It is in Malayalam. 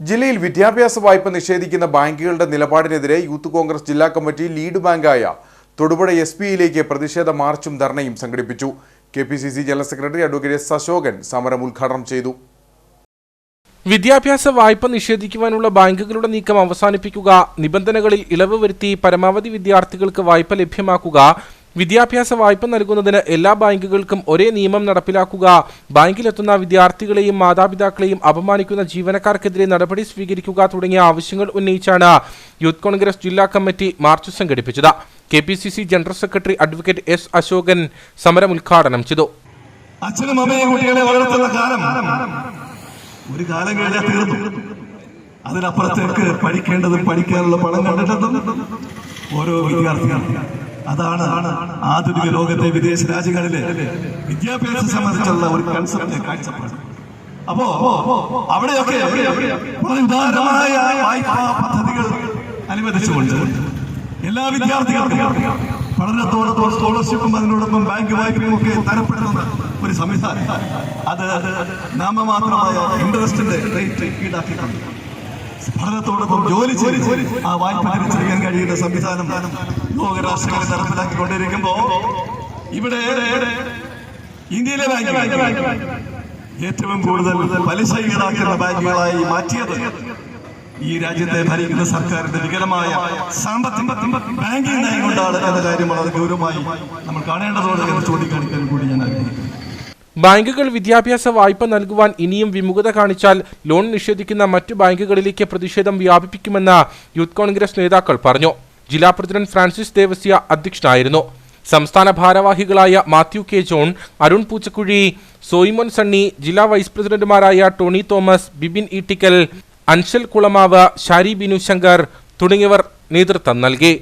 ജില്ലയിൽ വിദ്യാഭ്യാസ വായ്പ നിഷേധിക്കുന്ന ബാങ്കുകളുടെ നിലപാടിനെതിരെ യൂത്ത് കോൺഗ്രസ് ജില്ലാ കമ്മിറ്റി ലീഡ് ബാങ്കായ തൊടുപുഴ എസ് പിയിലേക്ക് പ്രതിഷേധ മാർച്ചും ധർണയും സംഘടിപ്പിച്ചു. K P C C general secretary advocate S Ashokan സമരം ഉദ്ഘാടനം ചെയ്തു. വിദ്യാഭ്യാസ വായ്പ നിഷേധിക്കുവാനുള്ള ബാങ്കുകളുടെ നീക്കം അവസാനിപ്പിക്കുക നിബന്ധനകളിൽ ഇളവ് വരുത്തി പരമാവധി വിദ്യാർത്ഥികൾക്ക് വായ്പ ലഭ്യമാക്കുക വിദ്യാഭ്യാസ വായ്പ നൽകുന്നതിന് എല്ലാ ബാങ്കുകൾക്കും ഒരേ നിയമം നടപ്പിലാക്കുക. ബാങ്കിലെത്തുന്ന വിദ്യാർത്ഥികളെയും മാതാപിതാക്കളെയും അപമാനിക്കുന്ന ജീവനക്കാർക്കെതിരെ നടപടി സ്വീകരിക്കുക തുടങ്ങിയ ആവശ്യങ്ങൾ ഉന്നയിച്ചാണ് യൂത്ത് കോൺഗ്രസ് ജില്ലാ കമ്മിറ്റി മാർച്ച് സംഘടിപ്പിച്ചത്. K P C C general secretary advocate S Ashokan സമരം ഉദ്ഘാടനം ചെയ്തു. കുട്ടികളെ വളർത്തുന്ന കാലം ഒരു കാലം അതിനപ്പുറത്തേക്ക് പഠിക്കേണ്ടതും പഠിക്കാനുള്ള പണം കണ്ടിട്ടുണ്ടെന്നും ഓരോ വിദ്യാർത്ഥികളും. അതാണ് ആധുനിക ലോകത്തെ വിദേശ രാജ്യങ്ങളിലെ വിദ്യാഭ്യാസം സംബന്ധിച്ചുള്ള ഒരു കൺസെപ്റ്റ് കാഴ്ചപ്പാട്. അപ്പോ അവിടെയൊക്കെ വായ്പാ പദ്ധതികൾ അനുവദിച്ചുകൊണ്ട് എല്ലാ വിദ്യാർത്ഥികൾക്കും പഠനത്തോടൊപ്പം സ്കോളർഷിപ്പും അതിനോടൊപ്പം ബാങ്ക് വായ്പയും ഒക്കെ തരപ്പെടുന്ന ഒരു സംവിധാനം. അത് നാമമാത്രമായ ഇൻട്രസ്റ്റിന്റെ റേറ്റ് ഈടാക്കിയിട്ടുണ്ട്. പഠനത്തോടൊപ്പം ജോലി ചെയ്ത് ആ വായ്പ തിരിച്ചറിയാൻ കഴിയുന്ന സംവിധാനം ലോകരാഷ്ട്രങ്ങളെ നടപ്പിലാക്കിക്കൊണ്ടിരിക്കുമ്പോ ഇവിടെ ഇന്ത്യയിലെ ഏറ്റവും കൂടുതൽ പലിശ ഈടാക്കുന്ന ബാങ്കുകളായി മാറ്റിയത് ഈ രാജ്യത്തെ ഭരിക്കുന്ന സർക്കാരിന്റെ വികലമായ സാമ്പത്തിക ബാങ്കിംഗ് നയം കൊണ്ടാണ് എന്ന കാര്യം വളരെ ഗൗരവമായി നമ്മൾ കാണേണ്ടതുണ്ട് എന്ന് ചൂണ്ടിക്കാണിക്കാൻ ബാങ്കുകൾ വിദ്യാഭ്യാസ വായ്പ നൽകുവാൻ ഇനിയും വിമുഖത കാണിച്ചാൽ ലോൺ നിഷേധിക്കുന്ന മറ്റു ബാങ്കുകളിലേക്ക് പ്രതിഷേധം വ്യാപിപ്പിക്കുമെന്ന് യൂത്ത് കോൺഗ്രസ് നേതാക്കൾ പറഞ്ഞു. ജില്ലാ പ്രസിഡന്റ് ഫ്രാൻസിസ് ദേവസ്യ അധ്യക്ഷനായിരുന്നു. സംസ്ഥാന ഭാരവാഹികളായ മാത്യു കെ ജോൺ അരുൺ പൂച്ചക്കുഴി സോയിമോൻ സണ്ണി ജില്ലാ വൈസ് പ്രസിഡന്റുമാരായ ടോണി തോമസ് ബിബിൻ ഈട്ടിക്കൽ അൻഷൽ കുളമാവ് ഷാരി ബിനു ശങ്കർ തുടങ്ങിയവർ നേതൃത്വം നൽകി.